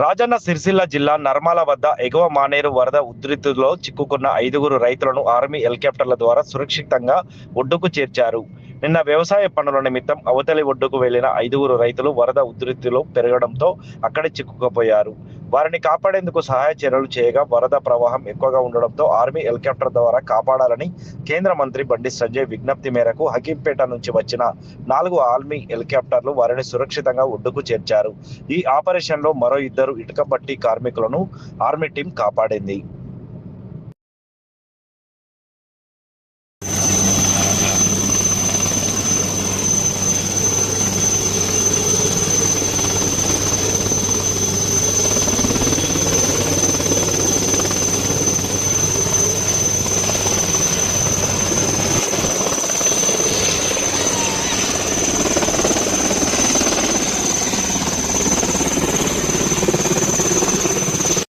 రాజన్న సిరిసిల్ల జిల్లా నర్మాల వద్ద ఎగువ మానేరు వరద ఉధృతిలో చిక్కుకున్న ఐదుగురు రైతులను ఆర్మీ హెలికాప్టర్ల ద్వారా సురక్షితంగా ఒడ్డుకు చేర్చారు. నిన్న వ్యవసాయ పనుల నిమిత్తం అవతలి ఒడ్డుకు వెళ్ళిన ఐదుగురు రైతులు వరద ఉధృతిలో పెరగడంతో అక్కడే చిక్కుకుపోయారు. వారిని కాపాడేందుకు సహాయ చర్యలు చేయగా వరద ప్రవాహం ఎక్కువగా ఉండడంతో ఆర్మీ హెలికాప్టర్ ద్వారా కాపాడాలని కేంద్ర మంత్రి బండి సంజయ్ విజ్ఞప్తి మేరకు హకీంపేట నుంచి వచ్చిన నాలుగు ఆర్మీ హెలికాప్టర్లు వారిని సురక్షితంగా ఒడ్డుకు చేర్చారు. ఈ ఆపరేషన్లో మరో ఇద్దరు ఇటుకబట్టి కార్మికులను ఆర్మీ టీం కాపాడింది.